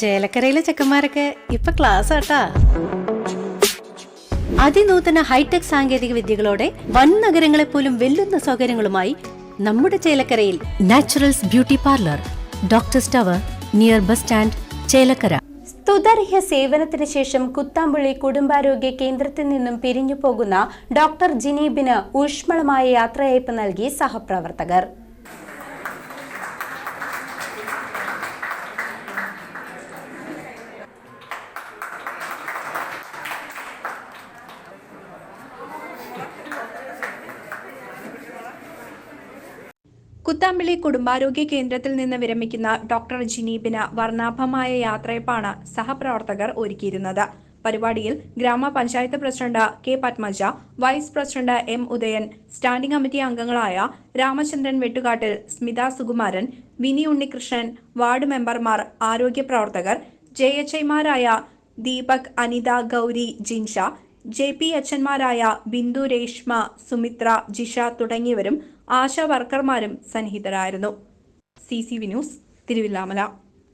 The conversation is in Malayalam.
ചേലക്കരയിലെ ചെക്കന്മാരൊക്കെ ഇപ്പൊ ക്ലാസ് ആട്ടാ. അതിനൂതന ഹൈടെക് സാങ്കേതിക വിദ്യകളോടെ വൻ നഗരങ്ങളെ പോലും വെല്ലുന്ന സൗകര്യങ്ങളുമായി നമ്മുടെ ചേലക്കരയിൽ naturals beauty parlour doctor tower near bus stand Chelakkara. സ്തുതർഹ്യ സേവനത്തിന് ശേഷം കുത്താമ്പുള്ളി കുടുംബാരോഗ്യ കേന്ദ്രത്തിൽ നിന്നും പിരിഞ്ഞു പോകുന്ന ഡോക്ടർ ജിനീബിന് ഊഷ്മളമായ യാത്രയയപ്പ് നൽകി സഹപ്രവർത്തകർ. കുത്താമ്പള്ളി കുടുംബാരോഗ്യ കേന്ദ്രത്തിൽ നിന്ന് വിരമിക്കുന്ന ഡോക്ടർ ജിനീബിന് വർണാഭമായ യാത്രയപ്പാണ് സഹപ്രവർത്തകർ ഒരുക്കിയിരുന്നത്. പരിപാടിയിൽ grama panchayat president K Padmaja vice president M Udayan standing committee അംഗങ്ങളായ രാമചന്ദ്രൻ വെട്ടുകാട്ടിൽ സ്മിത സുകുമാരൻ വിനി ഉണ്ണികൃഷ്ണൻ വാർഡ് മെമ്പർമാർ ആരോഗ്യ പ്രവർത്തകർ ജെ എച്ച് ഐമാരായ ദീപക് അനിത ഗൗരി ജിൻഷ ജെ പി അച്ഛന്മാരായ ബിന്ദു രേഷ്മ സുമിത്ര ജിഷ തുടങ്ങിയവരും ആശാ വർക്കർമാരും സന്നിഹിതരായിരുന്നു. C C V news Thiruvilwamala.